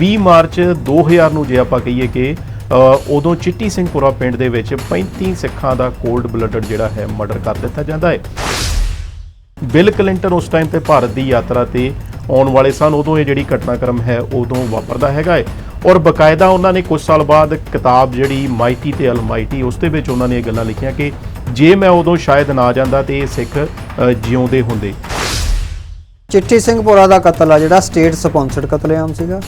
20 March 2000 ਨੂੰ ਜੇ ਆਪਾਂ ਕਹੀਏ ਕਿ ਉਦੋਂ ਚਿੱਟੀ ਸਿੰਘਪੁਰਾ ਪਿੰਡ ਦੇ ਵਿੱਚ 35 ਸਿੱਖਾਂ ਦਾ ਕੋਲਡ ਬਲੱਡਡ ਜਿਹੜਾ ਹੈ ਮਰਡਰ ਕਰ ਦਿੱਤਾ ਜਾਂਦਾ ਹੈ। ਬਿਲ ਕਲਿੰਟਨ ਉਸ ਟਾਈਮ ਤੇ ਭਾਰਤ ਦੀ ਯਾਤਰਾ ਤੇ ਆਉਣ ਵਾਲੇ ਸਨ, ਉਦੋਂ ਇਹ ਜਿਹੜੀ ਘਟਨਾਕ੍ਰਮ ਹੈ ਉਦੋਂ ਵਾਪਰਦਾ ਹੈਗਾ ਹੈ। ਔਰ ਬਕਾਇਦਾ ਉਹਨਾਂ ਨੇ ਕੁਝ ਸਾਲ ਬਾਅਦ ਕਿਤਾਬ ਜਿਹੜੀ ਮਾਈਟੀ ਤੇ ਅਲਮਾਈਟੀ, ਉਸ ਦੇ ਵਿੱਚ ਉਹਨਾਂ ਨੇ ਇਹ ਗੱਲਾਂ ਲਿਖੀਆਂ ਕਿ ਜੇ ਮੈਂ ਉਦੋਂ ਸ਼ਾਇਦ ਨਾ ਜਾਂਦਾ ਤੇ ਇਹ ਸਿੱਖ ਜਿਉਂਦੇ ਹੁੰਦੇ। ਚਿੱਟੀ ਸਿੰਘਪੁਰਾ ਦਾ ਕਤਲ ਆ ਜਿਹੜਾ ਸਟੇਟ ਸਪਾਂਸਰਡ ਕਤਲੇਆਮ ਸੀਗਾ।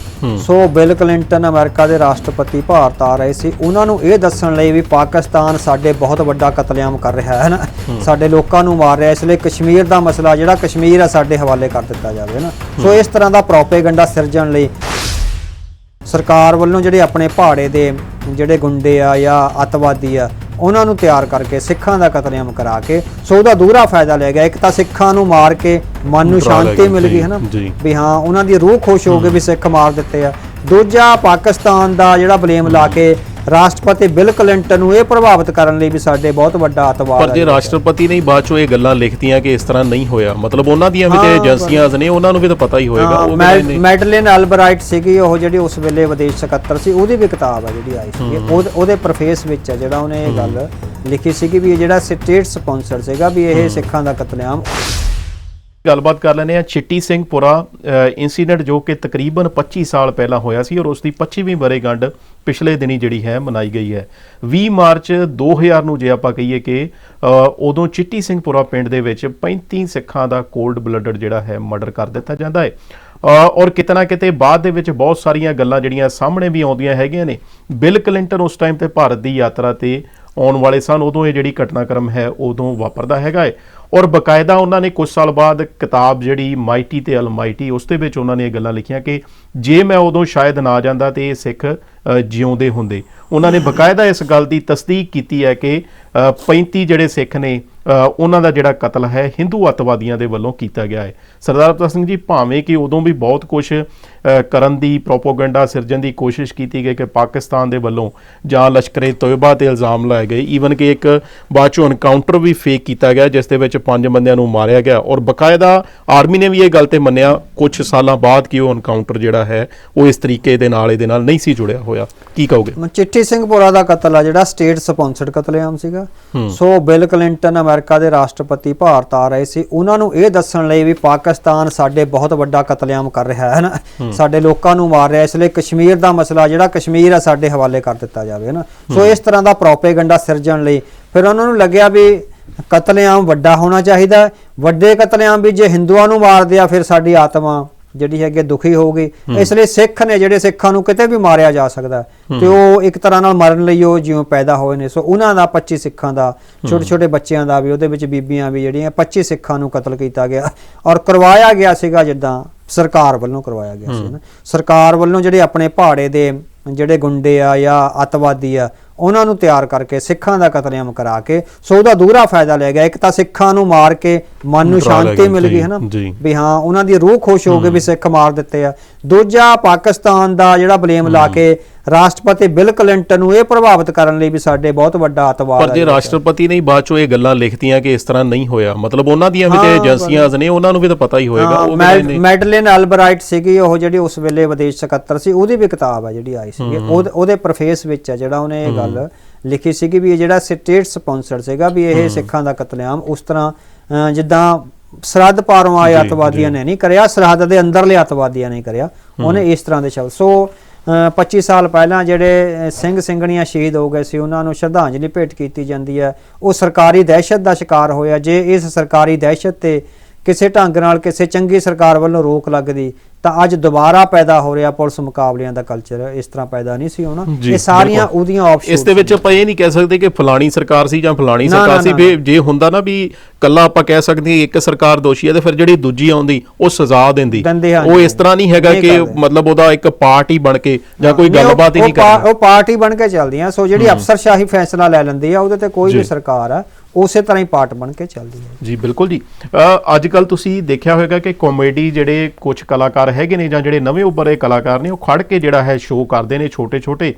ਸੋ ਬਿਲ ਕਲਿੰਟਨ ਅਮਰੀਕਾ ਦੇ ਰਾਸ਼ਟਰਪਤੀ ਭਾਰਤ ਆ ਰਹੇ ਸੀ। ਉਹਨਾਂ ਨੂੰ ਇਹ ਦੱਸਣ ਲਈ ਵੀ ਪਾਕਿਸਤਾਨ ਸਾਡੇ ਬਹੁਤ ਵੱਡਾ ਕਤਲੇਆਮ ਕਰ ਰਿਹਾ ਹੈ ਨਾ। ਸਾਡੇ ਲੋਕਾਂ ਨੂੰ ਮਾਰ ਰਿਹਾ ਇਸ ਲਈ ਕਸ਼ਮੀਰ ਦਾ ਮਸਲਾ ਜਿਹੜਾ ਕਸ਼ਮੀਰ ਆ ਸਾਡੇ ਹਵਾਲੇ ਕਰ ਦਿੱਤਾ ਜਾਵੇ ਨਾ। ਸੋ ਇਸ ਤਰ੍ਹਾਂ ਦਾ ਪ੍ਰੋਪੇਗੈਂਡਾ ਸਿਰਜਣ ਲਈ ਸਰਕਾਰ ਵੱਲੋਂ ਜਿਹੜੇ ਆਪਣੇ ਪਹਾੜੇ ਦੇ ਜਿਹੜੇ ਗੁੰਡੇ ਆ ਜਾਂ ਅੱਤਵਾਦੀ ਆ ਉਹਨਾਂ ਨੂੰ ਤਿਆਰ ਕਰਕੇ ਸਿੱਖਾਂ ਦਾ ਕਤਲੇਆਮ ਕਰਾ ਕੇ ਸੋ ਉਹਦਾ ਦੂਰਾ ਫਾਇਦਾ ਲੈ ਗਿਆ। ਇੱਕ ਤਾਂ ਸਿੱਖਾਂ ਨੂੰ ਮਾਰ ਕੇ ਮਨ ਨੂੰ ਸ਼ਾਂਤੀ ਮਿਲ ਗਈ ਹੈ ਨਾ। ਵੀ ਹਾਂ ਉਹਨਾਂ ਦੀ ਰੂਹ ਖੁਸ਼ ਹੋ ਗਈ ਵੀ ਸਿੱਖ ਮਾਰ ਦਿੱਤੇ ਆ। ਦੂਜਾ ਪਾਕਿਸਤਾਨ ਦਾ ਜਿਹੜਾ ਬਲੇਮ ਲਾ ਕੇ ਰਾਸ਼ਟਰਪਤੀ ਬਿਲ ਕਲਿੰਟਨ ਨੂੰ ਇਹ ਪ੍ਰਭਾਵਿਤ ਕਰਨ ਲਈ ਵੀ ਸਾਡੇ ਬਹੁਤ ਵੱਡਾ ਅਤਵਾਦ ਪਰ ਜੇ। ਰਾਸ਼ਟਰਪਤੀ ਨੇ ਬਾਅਦ ਚੋਂ ਇਹ ਗੱਲਾਂ ਲਿਖਤੀਆਂ ਕਿ ਇਸ ਤਰ੍ਹਾਂ ਨਹੀਂ ਹੋਇਆ ਮਤਲਬ ਉਹਨਾਂ ਦੀਆਂ ਵੀ ਤੇ ਏਜੰਸੀਆਂ ਨੇ ਉਹਨਾਂ ਨੂੰ ਵੀ ਤਾਂ ਪਤਾ ਹੀ ਹੋਏਗਾ ਮੈਡਲਿਨ ਅਲਬਰਾਈਟ ਸੀਗੀ ਉਹ ਜਿਹੜੀ ਉਸ ਵੇਲੇ ਵਿਦੇਸ਼ ਸਕੱਤਰ ਸੀ ਉਹਦੀ ਵੀ ਕਿਤਾਬ ਆ ਜਿਹੜੀ ਆਈ ਸੀ ਉਹਦੇ- ਉਹਦੇ ਪ੍ਰਫੇਸ ਵਿੱਚ ਆ ਜਿਹੜਾ ਉਹਨੇ ਇਹ ਗੱਲ ਲਿਖੀ ਸੀਗੀ ਵੀ ਇਹ ਜਿਹੜਾ ਸਟੇਟ ਸਪਾਂਸਰ ਸੀਗਾ ਵੀ ਇਹ ਸਿੱਖਾਂ ਦਾ ਕਤਲੇਆਮ ਗੱਲਬਾਤ ਕਰ ਲੈਂਦੇ ਆ ਚਿੱਟੀ ਸਿੰਘ ਪੁਰਾ ਇਨਸੀਡੈਂਟ ਜੋ ਕਿ ਤਕਰੀਬਨ 25 ਸਾਲ ਪਹਿਲਾਂ ਹੋਇਆ ਸੀ ਔਰ ਉਸ ਦੀ 25ਵੀਂ ਬਰੇਗੰਢ ਪਿਛਲੇ ਦਿਨੀ ਜਿਹੜੀ ਹੈ ਮਨਾਈ ਗਈ ਹੈ। 20 ਮਾਰਚ 2000 ਨੂੰ ਜੇ ਆਪਾਂ ਕਹੀਏ ਕਿ ਉਦੋਂ ਚਿੱਟੀ ਸਿੰਘ ਪੁਰਾ ਪਿੰਡ ਦੇ ਵਿੱਚ 35 ਸਿੱਖਾਂ ਦਾ ਕੋਲਡ ਬਲੱਡਡ ਜਿਹੜਾ ਹੈ ਮਰਡਰ ਕਰ ਦਿੱਤਾ ਜਾਂਦਾ ਹੈ। ਅ, ਔਰ ਕਿਤਨਾ ਕਿਤੇ ਬਾਅਦ ਦੇ ਵਿੱਚ ਬਹੁਤ ਸਾਰੀਆਂ ਗੱਲਾਂ ਜਿਹੜੀਆਂ ਸਾਹਮਣੇ ਵੀ ਆਉਂਦੀਆਂ ਹੈਗੀਆਂ ਨੇ। ਬਿਲ ਕਲਿੰਟਨ ਉਸ ਟਾਈਮ ਤੇ ਭਾਰਤ ਦੀ ਯਾਤਰਾ ਤੇ ਆਉਣ ਵਾਲੇ ਸਨ। ਉਦੋਂ ਇਹ ਜਿਹੜੀ ਘਟਨਾਕ੍ਰਮ ਹੈ ਉਦੋਂ ਵਾਪਰਦਾ ਹੈਗਾ ਹੈ। ਔਰ ਬਕਾਇਦਾ ਉਹਨਾਂ ਨੇ ਕੁਝ ਸਾਲ ਬਾਅਦ ਕਿਤਾਬ ਜਿਹੜੀ ਮਾਈਟੀ ਤੇ ਅਲਮਾਈਟੀ ਉਸ ਦੇ ਵਿੱਚ ਉਹਨਾਂ ਨੇ ਇਹ ਗੱਲਾਂ ਲਿਖੀਆਂ ਕਿ ਜੇ ਮੈਂ ਉਦੋਂ ਸ਼ਾਇਦ ਨਾ ਜਾਂਦਾ ਤੇ ਇਹ ਸਿੱਖ ਜਿਉਂਦੇ ਹੁੰਦੇ। ਉਹਨਾਂ ਨੇ ਬਕਾਇਦਾ ਇਸ ਗੱਲ ਦੀ ਤਸਦੀਕ ਕੀਤੀ ਹੈ ਕਿ ਅ, 35 ਜਿਹੜੇ ਸਿੱਖ ਨੇ ਉਹਨਾਂ ਦਾ ਜਿਹੜਾ ਕਤਲ ਹੈ ਹਿੰਦੂ ਅੱਤਵਾਦੀਆਂ ਦੇ ਵੱਲੋਂ ਕੀਤਾ ਗਿਆ ਹੈ। ਸਰਦਾਰ ਅਵਤਾਰ ਸਿੰਘ ਜੀ ਭਾਵੇਂ ਕਿ ਉਦੋਂ ਵੀ ਬਹੁਤ ਕੁਝ ਕਰਨ ਦੀ ਪ੍ਰੋਪੋਗੈਂਡਾ ਸਿਰਜਣ ਦੀ ਕੋਸ਼ਿਸ਼ ਕੀਤੀ ਗਈ ਕਿ ਪਾਕਿਸਤਾਨ ਦੇ ਵੱਲੋਂ ਜਾਂ ਲਸ਼ਕਰੇ ਤੋਇਬਾ ਤੇ ਇਲਜ਼ਾਮ ਲਾਏ ਗਏ। ਈਵਨ ਕਿ ਇੱਕ ਬਾਅਦ ਚੋਂ ਐਨਕਾਊਂਟਰ ਵੀ ਫੇਕ ਕੀਤਾ ਗਿਆ ਜਿਸ ਦੇ ਵਿੱਚ ਪੰਜ ਬੰਦਿਆਂ ਨੂੰ ਮਾਰਿਆ ਗਿਆ। ਔਰ ਬਕਾਇਦਾ ਆਰਮੀ ਨੇ ਵੀ ਇਹ ਗੱਲ ਤੇ ਮੰਨਿਆ ਕੁਝ ਸਾਲਾਂ ਬਾਅਦ ਕਿ ਉਹ ਐਨਕਾਊਂਟਰ ਜਿਹੜਾ ਹੈ ਉਹ ਇਸ ਤਰੀਕੇ ਦੇ ਨਾਲ ਇਹਦੇ ਨਾਲ ਨਹੀਂ ਸੀ ਜੁੜਿਆ ਹੋਇਆ। ਕੀ ਕਹੋਗੇ? ਚਿੱਟੀ ਸਿੰਘਪੁਰਾ ਦਾ ਕਤਲ ਆ ਜਿਹੜਾ ਸਟੇਟ ਸਪਾਂਸਰਡ ਕਤਲੇਆਮ ਸੀਗਾ। ਸੋ ਬਿਲ ਕਲਿੰਟਨ ਅਮਰੀਕਾ ਦੇ ਰਾਸ਼ਟਰਪਤੀ ਭਾਰਤ ਆ ਰਹੇ ਸੀ। ਉਹਨਾਂ ਨੂੰ ਇਹ ਦੱਸਣ ਲਈ ਵੀ ਪਾਕਿਸਤਾਨ ਸਾਡੇ ਬਹੁਤ ਵੱਡਾ ਕਤਲੇਆਮ ਕਰ ਰਿਹਾ ਹੈ ਨਾ। ਸਾਡੇ ਲੋਕਾਂ ਨੂੰ ਮਾਰ ਰਿਹਾ ਇਸ ਲਈ ਕਸ਼ਮੀਰ ਦਾ ਮਸਲਾ ਜਿਹੜਾ ਕਸ਼ਮੀਰ ਆ ਸਾਡੇ ਹਵਾਲੇ ਕਰ ਦਿੱਤਾ ਜਾਵੇ ਨਾ। ਸੋ ਇਸ ਤਰ੍ਹਾਂ ਦਾ ਪ੍ਰੋਪੇਗੈਂਡਾ ਸਿਰਜਣ ਲਈ ਫਿਰ ਉਹਨਾਂ ਨੂੰ ਲੱਗਿਆ ਵੀ ਕਤਲੇਆਮ ਵੱਡਾ ਹੋਣਾ ਚਾਹੀਦਾ। ਵੱਡੇ ਕਤਲੇਆਮ ਵੀ ਜੇ ਹਿੰਦੂਆਂ ਨੂੰ ਮਾਰਦੇ ਆ ਫਿਰ ਸਾਡੀ ਆਤਮਾ ਜਿਹੜੀ ਹੈਗੀ ਦੁਖੀ ਹੋਊਗੀ ਇਸ ਲਈ ਸਿੱਖ ਨੇ ਜਿਹੜੇ ਸਿੱਖਾਂ ਨੂੰ ਕਿਤੇ ਵੀ ਮਾਰਿਆ ਜਾ ਸਕਦਾ। ਤੇ ਉਹ ਇੱਕ ਤਰ੍ਹਾਂ ਨਾਲ ਮਰਨ ਲਈ ਉਹ ਜਿਉਂ ਪੈਦਾ ਹੋਏ ਨੇ। ਸੋ ਉਹਨਾਂ ਦਾ 25 ਸਿੱਖਾਂ ਦਾ ਛੋਟੇ ਛੋਟੇ ਬੱਚਿਆਂ ਦਾ ਵੀ ਉਹਦੇ ਵਿੱਚ ਬੀਬੀਆਂ ਵੀ ਜਿਹੜੀਆਂ 25 ਸਿੱਖਾਂ ਨੂੰ ਕਤਲ ਕੀਤਾ ਗਿਆ। ਔਰ ਕਰਵਾਇਆ ਗਿਆ ਸੀਗਾ ਜਿੱਦਾਂ ਸਰਕਾਰ ਵੱਲੋਂ ਕਰਵਾਇਆ ਗਿਆ ਸੀ ਨਾ। ਸਰਕਾਰ ਵੱਲੋਂ ਜਿਹੜੇ ਆਪਣੇ ਪਹਾੜੇ ਦੇ ਜਿਹੜੇ ਗੁੰਡੇ ਆ ਜਾਂ ਅੱਤਵਾਦੀ ਆ ਉਹਨਾਂ ਨੂੰ ਤਿਆਰ ਕਰਕੇ ਸਿੱਖਾਂ ਦਾ ਕਤਲੇਆਮ ਕਰਾ ਕੇ ਸੋ ਉਹਦਾ ਦੂਰਾ ਫਾਇਦਾ ਲੈ ਗਿਆ। ਇੱਕ ਤਾਂ ਸਿੱਖਾਂ ਨੂੰ ਮਾਰ ਕੇ ਮਨ ਨੂੰ ਸ਼ਾਂਤੀ ਮਿਲ ਗਈ ਜੀ, ਹੈ ਨਾ ਜੀ। ਵੀ ਹਾਂ ਉਹਨਾਂ ਦੀ ਰੂਹ ਖੁਸ਼ ਹੋ ਗਈ ਵੀ ਸਿੱਖ ਮਾਰ ਦਿੱਤੇ ਆ। ਦੂਜਾ ਪਾਕਿਸਤਾਨ ਦਾ ਜਿਹੜਾ ਬਲੇਮ ਲਾ ਕੇ ਰਾਸ਼ਟਰਪਤੀ ਬਿਲ ਕਲਿੰਟਨ ਨੂੰ ਇਹ ਪ੍ਰਭਾਵਿਤ ਕਰਨ ਲਈ ਵੀ ਸਾਡੇ ਬਹੁਤ ਵੱਡਾ ਅਤਵਾਦ ਪਰ ਜੇ। ਰਾਸ਼ਟਰਪਤੀ ਨੇ ਬਾਅਦ ਚੋਂ ਇਹ ਗੱਲਾਂ ਲਿਖਤੀਆਂ ਕਿ ਇਸ ਤਰ੍ਹਾਂ ਨਹੀਂ ਹੋਇਆ ਮਤਲਬ ਉਹਨਾਂ ਦੀਆਂ ਵੀ ਤੇ ਏਜੰਸੀਆਂ ਨੇ ਉਹਨਾਂ ਨੂੰ ਵੀ ਤਾਂ ਪਤਾ ਹੀ ਹੋਏਗਾ ਉਹ ਮੈਡਲਿਨ ਅਲਬਰਾਈਟ ਸੀਗੀ ਉਹ ਜਿਹੜੀ ਉਸ ਵੇਲੇ ਵਿਦੇਸ਼ ਸਕੱਤਰ ਸੀ ਉਹਦੀ ਵੀ ਕਿਤਾਬ ਆ ਜਿਹੜੀ ਆਈ ਸੀਗੀ। ਉਹਦੇ- ਉਹਦੇ ਪ੍ਰਫੇਸ ਵਿੱਚ ਆ ਜਿਹੜਾ ਉਹਨੇ ਇਹ ਗੱਲ ਲਿਖੀ ਸੀਗੀ ਵੀ ਇਹ ਜਿਹੜਾ ਸਟੇਟ ਸਪਾਂਸਰ ਸੀਗਾ ਵੀ ਇਹ ਸਿੱਖਾਂ ਦਾ ਕਤਲੇਆਮ ਉਸ ਤਰ੍ਹਾਂ ਜਿੱਦਾਂ ਸਰਹੱਦ ਪਾਰੋਂ ਆਏ ਅੱਤਵਾਦੀਆਂ ਨੇ ਨਹੀਂ ਕਰਿਆ ਸਰਹੱਦ ਦੇ ਅੰਦਰਲੇ ਅੱਤਵਾਦੀਆਂ ਨੇ ਕਰਿਆ ਉਹਨੇ ਇਸ ਤਰ੍ਹਾਂ ਦੇ ਸ਼ਬਦ ਸੋ 25 ਸਾਲ ਪਹਿਲਾਂ ਜਿਹੜੇ ਸਿੰਘ ਸਿੰਘਣੀਆਂ ਸ਼ਹੀਦ ਹੋ ਗਏ ਸੀ, ਉਹਨਾਂ ਨੂੰ ਸ਼ਰਧਾਂਜਲੀ ਭੇਟ ਕੀਤੀ ਜਾਂਦੀ ਹੈ। ਉਹ ਸਰਕਾਰੀ ਦਹਿਸ਼ਤ ਦਾ ਸ਼ਿਕਾਰ ਹੋਇਆ। ਜੇ ਇਸ ਸਰਕਾਰੀ ਦਹਿਸ਼ਤ ਤੇ ਕਿਸੇ ਢੰਗ ਨਾਲ ਕਿਸੇ ਚੰਗੀ ਸਰਕਾਰ ਵੱਲੋਂ ਰੋਕ ਲੱਗਦੀ ਤਾਂ ਅੱਜ ਦੁਬਾਰਾ ਪੈਦਾ ਹੋ ਰਿਹਾ ਪੁਲਿਸ ਮੁਕਾਬਲਿਆਂ ਦਾ ਕਲਚਰ ਇਸ ਤਰ੍ਹਾਂ ਪੈਦਾ ਨਹੀਂ ਸੀ ਹੋਣਾ। ਇਹ ਸਾਰੀਆਂ। ਉਹਦੀਆਂ ਆਪਸ਼ਨ ਇਸ ਦੇ ਵਿੱਚ ਆਪਾਂ ਇਹ ਨਹੀਂ ਕਹਿ ਸਕਦੇ ਕਿ ਫਲਾਣੀ ਸਰਕਾਰ ਸੀ ਜਾਂ ਫਲਾਣੀ ਸਰਕਾਰ ਸੀ। ਜੇ ਹੁੰਦਾ ਨਾ ਵੀ ਕੱਲਾ ਆਪਾਂ ਕਹਿ ਸਕਦੇ ਇੱਕ ਸਰਕਾਰ ਦੋਸ਼ੀ ਹੈ ਤੇ ਫਿਰ ਜਿਹੜੀ ਦੂਜੀ ਆਉਂਦੀ ਉਹ ਸਜ਼ਾ ਦਿੰਦੀ। ਉਹ। ਇਸ ਤਰ੍ਹਾਂ ਨਹੀਂ ਹੈਗਾ ਕਿ ਕਰਦੇ। ਮਤਲਬ ਉਹਦਾ ਇੱਕ ਪਾਰਟ ਬਣ ਕੇ ਜਾਂ ਕੋਈ ਗੱਲਬਾਤ ਹੀ ਨਹੀਂ ਕਰਨੀ। ਉਹ ਪਾਰਟੀ ਬਣ ਕੇ ਚੱਲਦੀਆਂ ਸੋ ਜਿਹੜੀ ਅਫਸਰਸ਼ਾਹੀ ਫੈਸਲਾ ਲੈ ਲੈਂਦੀ ਆ ਉਹਦੇ ਤੇ ਕੋਈ। ਵੀ ਸਰਕਾਰ ਆ ਉਸੇ ਤਰ੍ਹਾਂ ਹੀ ਪਾਰਟ ਬਣ ਕੇ ਚੱਲਦੀ ਹੈ ਜੀ ਬਿਲਕੁਲ ਜੀ। ਅੱਜ ਕੱਲ ਤੁਸੀਂ ਦੇਖਿਆ ਹੋਵੇਗਾ ਕਿ ਕਾਮੇਡੀ ਜਿਹੜੇ ਕੁਝ ਕਲਾਕਾਰ ਹੈਗੇ ਨੇ ਜਾਂ ਜਿਹੜੇ ਨਵੇਂ ਉੱਭਰੇ ਕਲਾਕਾਰ ਨੇ, ਉਹ ਖੜ ਕੇ ਜਿਹੜਾ ਹੈ ਸ਼ੋਅ ਕਰਦੇ ਨੇ ਛੋਟੇ ਛੋਟੇ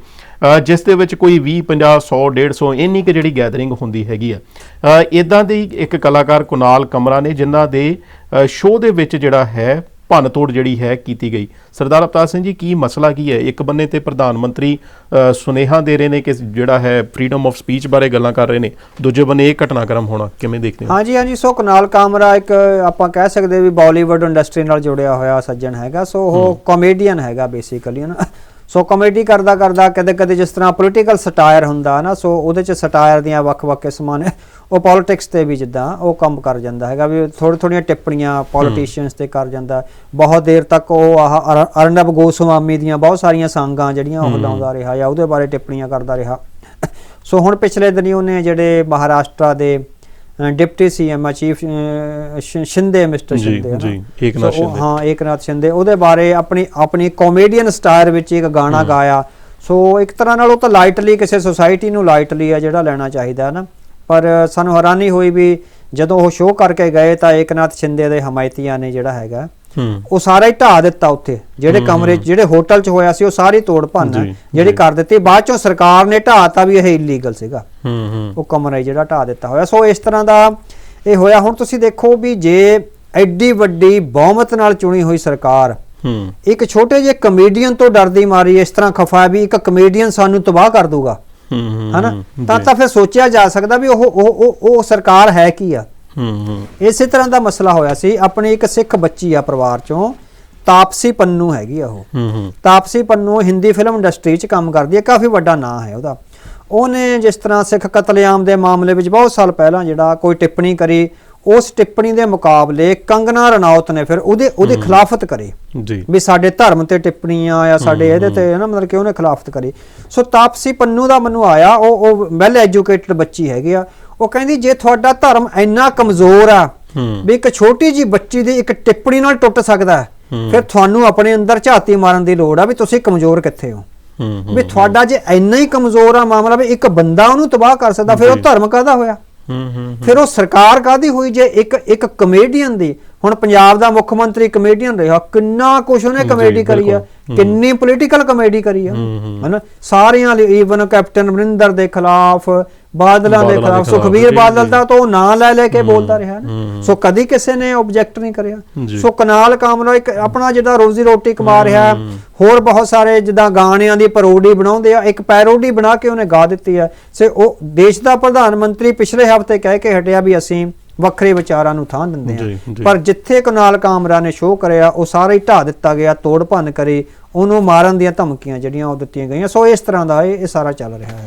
ਜਿਸ ਦੇ ਵਿੱਚ ਕੋਈ 20 50 100 150 ਇੰਨੀ ਕਿ ਜਿਹੜੀ ਗੈਦਰਿੰਗ ਹੁੰਦੀ ਹੈਗੀ ਆ। ਇਦਾਂ ਦੀ ਇੱਕ ਕਲਾਕਾਰ ਕੁਨਾਲ ਕਮਰਾ ਨੇ, ਜਿਨ੍ਹਾਂ ਦੇ ਸ਼ੋਅ ਦੇ ਵਿੱਚ ਜਿਹੜਾ ਹੈ ਭੰਨ ਤੋੜ ਜਿਹੜੀ ਹੈ ਕੀਤੀ ਗਈ। ਸਰਦਾਰ ਅਵਤਾਰ ਸਿੰਘ ਜੀ ਕੀ ਮਸਲਾ ਕੀ ਹੈ? ਇੱਕ ਬੰਨੇ ਤੇ ਪ੍ਰਧਾਨ ਮੰਤਰੀ ਸੁਨੇਹਾ ਦੇ ਰਹੇ ਨੇ ਕਿ ਜਿਹੜਾ ਹੈ ਫਰੀडम ਆਫ ਸਪੀਚ ਬਾਰੇ ਗੱਲਾਂ ਕਰ ਰਹੇ ਨੇ। ਦੂਜੇ ਬੰਨੇ ਇਹ ਘਟਨਾਕ੍ਰਮ ਹੋਣਾ ਕਿਵੇਂ ਦੇਖਦੇ ਹੋ? ਹਾਂਜੀ ਹਾਂਜੀ ਸੋ ਕਨਾਲ ਕਾਮਰਾ ਇੱਕ ਆਪਾਂ ਕਹਿ ਸਕਦੇ ਵੀ ਬਾਲੀਵੁੱਡ ਇੰਡਸਟਰੀ ਨਾਲ ਜੁੜਿਆ ਹੋਇਆ ਸੱਜਣ ਹੈਗਾ ਸੋ ਉਹ ਕਾਮੇਡੀਅਨ ਹੈਗਾ ਬੇਸਿਕਲੀ ਨਾ ਸੋ ਕਾਮੇਡੀ ਕਰਦਾ ਕਰਦਾ ਕਦੇ ਕਦੇ ਜਿਸ ਤਰ੍ਹਾਂ ਪੋਲੀਟੀਕਲ ਸਟਾਇਰ ਹੁੰਦਾ ਨਾ ਸੋ ਉਹਦੇ ਚ ਸਟਾਇਰ ਦੀਆਂ ਵੱਖ-ਵੱਖ ਕਿਸਮਾਂ ਨੇ ਉਹ ਪੋਲਿਟਿਕਸ ਤੇ ਵੀ ਜਿੱਦਾਂ ਉਹ ਕੰਮ ਕਰ ਜਾਂਦਾ ਹੈਗਾ ਵੀ ਥੋੜੀ ਥੋੜੀਆਂ ਟਿੱਪਣੀਆਂ ਪੋਲੀਟੀਸ਼ੀਅਨਸ ਤੇ ਕਰ ਜਾਂਦਾ ਬਹੁਤ ਦੇਰ ਤੱਕ ਉਹ ਆਹ ਅਰ- ਅਰਨਬ ਗੋਸਵਾਮੀ ਦੀਆਂ ਬਹੁਤ ਸਾਰੀਆਂ ਸੰਗਾਂ ਜਿਹੜੀਆਂ ਉਹ ਲਾਉਂਦਾ ਰਿਹਾ ਜਾਂ ਉਹਦੇ ਬਾਰੇ ਟਿੱਪਣੀਆਂ ਕਰਦਾ ਰਿਹਾ ਸੋ ਹੁਣ ਪਿਛਲੇ ਦਿਨੀ ਉਹਨੇ ਜਿਹੜੇ ਮਹਾਰਾਸ਼ਟਰ ਦੇ ਸੀਐਮ ਚੀਫ ਸ਼ਿੰਦੇ ਮਿਸਟਰ ਜੀ, ਸ਼ਿੰਦੇ। ਜੀ, ਏਕਨਾਥ ਸ਼ਿੰਦੇ। ਹਾਂ ਏਕਨਾਥ ਸ਼ਿੰਦੇ ਉਹਦੇ ਬਾਰੇ ਆਪਣੀ ਆਪਣੀ ਕਾਮੇਡੀਅਨ ਸਟਾਰ ਵਿੱਚ ਇੱਕ ਗਾਣਾ ਗਾਇਆ ਸੋ ਇੱਕ ਤਰ੍ਹਾਂ ਨਾਲ ਉਹ ਤਾਂ ਲਾਈਟਲੀ ਕਿਸੇ ਸੁਸਾਇਟੀ ਨੂੰ ਲਾਈਟਲੀ ਆ ਜਿਹੜਾ ਲੈਣਾ ਚਾਹੀਦਾ ਹੈ ਨਾ ਪਰ ਸਾਨੂੰ ਹੈਰਾਨੀ ਹੋਈ ਵੀ ਜਦੋਂ ਉਹ ਸ਼ੋਅ ਕਰਕੇ ਗਏ ਤਾਂ ਏਕਨਾਥ ਸ਼ਿੰਦੇ ਦੇ ਹਮਾਇਤੀਆਂ ਨੇ ਜਿਹੜਾ ਹੈਗਾ ਉਹ ਸਾਰਾ ਹੀ ਢਾ ਦਿੱਤਾ ਉੱਥੇ। ਜਿਹੜੇ ਕਮਰੇ ਜਿਹੜੇ ਹੋਟਲ 'ਚ ਹੋਇਆ ਸੀ ਉਹ ਸਾਰੀ ਤੋੜ ਭੰਨ ਜਿਹੜੀ ਕਰ ਦਿੱਤੀ। ਬਾਅਦ ਚੋਂ ਸਰਕਾਰ ਨੇ ਢਾਤਾ ਵੀ ਇਹ ਇਲੀਗਲ ਸੀਗਾ। ਹੂੰ ਹੂੰ। ਉਹ ਕਮਰਾ ਜਿਹੜਾ ਢਾ ਦਿੱਤਾ ਹੋਇਆ। ਸੋ ਇਸ ਤਰ੍ਹਾਂ ਦਾ ਇਹ ਹੋਇਆ। ਹੁਣ ਤੁਸੀਂ ਦੇਖੋ ਵੀ ਜੇ ਐਡੀ ਵੱਡੀ ਬਹੁਮਤ ਨਾਲ ਚੁਣੀ ਹੋਈ ਸਰਕਾਰ ਹੂੰ। ਇੱਕ ਛੋਟੇ ਜਿਹੇ ਕਮੇਡੀਅਨ ਤੋਂ ਡਰਦੀ ਮਾਰੀ ਇਸ ਤਰ੍ਹਾਂ ਖਫਾ ਵੀ ਇੱਕ ਕਮੇਡੀਅਨ ਸਾਨੂੰ ਤਬਾਹ ਕਰ ਦੂਗਾ ਹੂੰ ਹੂੰ ਹਨਾ? ਤਾਂ। ਤਾਂ ਫਿਰ ਸੋਚਿਆ ਜਾ ਸਕਦਾ ਵੀ ਉਹ ਉਹ- ਉਹ ਸਰਕਾਰ ਹੈ ਕੀ ਆ? ਹੂੰ। ਹੂੰ ਇਸੇ ਤਰ੍ਹਾਂ ਦਾ ਮਸਲਾ ਹੋਇਆ ਸੀ ਆਪਣੀ ਇੱਕ ਸਿੱਖ ਬੱਚੀ ਆ ਪਰਿਵਾਰ ਚੋਂ ਤਾਪਸੀ ਪੰਨੂ ਹੈਗੀ ਆ ਉਹ। ਹੂੰ ਹੂੰ। ਤਾਪਸੀ ਪੰਨੂ ਹਿੰਦੀ ਫਿਲਮ ਇੰਡਸਟਰੀ 'ਚ ਕੰਮ ਕਰਦੀ ਹੈ ਕਾਫੀ ਵੱਡਾ ਨਾਂ ਹੈ ਉਹਦਾ। ਉਹਨੇ ਜਿਸ ਤਰ੍ਹਾਂ ਸਿੱਖ ਕਤਲੇਆਮ ਦੇ ਮਾਮਲੇ ਵਿੱਚ ਬਹੁਤ ਸਾਲ ਪਹਿਲਾਂ ਜਿਹੜਾ ਕੋਈ ਟਿੱਪਣੀ ਕਰੀ ਉਸ ਟਿੱਪਣੀ ਦੇ ਮੁਕਾਬਲੇ ਕੰਗਨਾ ਰਣੌਤ ਨੇ ਫਿਰ ਉਹਦੇ ਉਹਦੀ ਖਿਲਾਫਤ ਕਰੀ। ਜੀ। ਵੀ ਸਾਡੇ ਧਰਮ ਤੇ ਟਿੱਪਣੀਆਂ ਆ ਸਾਡੇ ਇਹਦੇ ਤੇ ਨਾ ਮਤਲਬ ਕਿ ਉਹਨੇ ਖਿਲਾਫਤ ਕਰੀ। ਸੋ ਤਾਪਸੀ ਪੰਨੂ ਦਾ ਮੈਨੂੰ ਆਇਆ ਉਹ ਉਹ ਵੈਲ ਐਜੂਕੇਟਡ ਬੱਚੀ ਹੈਗੀ ਆ। ਉਹ ਕਹਿੰਦੀ ਜੇ ਤੁਹਾਡਾ ਧਰਮ ਇੰਨਾ ਕਮਜ਼ੋਰ ਆ ਵੀ ਇੱਕ ਛੋਟੀ ਜੀ ਬੱਚੀ ਦੀ ਇੱਕ ਟਿੱਪਣੀ ਨਾਲ ਟੁੱਟ ਸਕਦਾ। ਫਿਰ ਤੁਹਾਨੂੰ ਆਪਣੇ ਅੰਦਰ ਝਾਤੀ ਮਾਰਨ ਦੀ ਲੋੜ ਆ ਵੀ ਤੁਸੀਂ ਕਮਜ਼ੋਰ ਕਿੱਥੇ ਹੋ। ਵੀ ਤੁਹਾਡਾ ਜੇ ਇੰਨਾ ਹੀ ਕਮਜ਼ੋਰ ਆ ਮਾਮਲਾ ਵੀ ਇੱਕ ਬੰਦਾ ਉਹਨੂੰ ਤਬਾਹ ਕਰ ਸਕਦਾ ਫਿਰ ਉਹ। ਧਰਮ ਕਾਹਦਾ ਹੋਇਆ? ਫਿਰ ਉਹ ਸਰਕਾਰ ਕਾਦੀ ਹੋਈ ਜੇ? ਇੱਕ ਇੱਕ ਕਮੇਡੀਅਨ ਦੀ। ਹੁਣ ਪੰਜਾਬ ਦਾ ਮੁੱਖ ਮੰਤਰੀ ਕਮੇਡੀਅਨ ਰਿਹਾ। ਕਿੰਨਾ ਕੁਛ ਉਹਨੇ ਕਮੇਡੀ ਕਰੀ ਆ। ਕਿੰਨੀ ਪੋਲੀਟੀਕਲ ਕਮੇਡੀ ਕਰੀ ਆ। ਹਨਾ? ਸਾਰਿਆਂ ਲਈ ਈਵਨ ਕੈਪਟਨ ਅਮਰਿੰਦਰ ਦੇ ਖਿਲਾਫ ਬਾਦਲਾਂ ਦੇ ਖਿਲਾਫ ਜੀ, ਬਾਦਲ। ਦਾ ਤਾਂ ਉਹ ਨਾਂ ਲੈ ਲੈ ਕੇ ਬੋਲਦਾ ਰਿਹਾ ਨਾ। ਸੋ ਕਦੀ ਕਿਸੇ ਨੇ ਆਬਜੈਕਟ ਨਹੀਂ ਕਰਿਆ। ਸੋ ਕਨਾਲ ਕਾਮਰਾ ਇੱਕ ਆਪਣਾ ਜਿਹੜਾ ਰੋਜ਼ੀ ਰੋਟੀ ਕਮਾ ਰਿਹਾ ਹੋਰ ਬਹੁਤ ਸਾਰੇ ਜਿੱਦਾਂ ਗਾਣਿਆਂ ਦੀ ਪੈਰੋਡੀ ਬਣਾਉਂਦੇ ਆ ਇੱਕ ਪੈਰੋਡੀ ਬਣਾ ਕੇ ਉਹਨੇ ਗਾ ਦਿੱਤੀ ਹੈ ਸੇ ਉਹ ਦੇਸ਼ ਦਾ ਪ੍ਰਧਾਨ ਮੰਤਰੀ ਪਿਛਲੇ ਹਫ਼ਤੇ ਕਹਿ ਕੇ ਹਟਿਆ ਵੀ ਅਸੀਂ ਵੱਖਰੇ ਵਿਚਾਰਾਂ ਨੂੰ ਥਾਂ ਦਿੰਦੇ ਜੀ। ਪਰ ਜਿੱਥੇ ਕਨਾਲ ਕਾਮਰਾ ਨੇ ਸ਼ੋਅ ਕਰਿਆ ਉਹ ਸਾਰਾ ਹੀ ਢਾ ਦਿੱਤਾ ਗਿਆ ਤੋੜ ਭੰਨ ਕਰੀ ਉਹਨੂੰ ਮਾਰਨ ਦੀਆਂ ਧਮਕੀਆਂ ਜਿਹੜੀਆਂ ਉਹ ਦਿੱਤੀਆਂ ਗਈਆਂ ਸੋ ਇਸ ਤਰ੍ਹਾਂ ਦਾ ਇਹ ਸਾਰਾ ਚੱਲ ਰਿਹਾ ਹੈ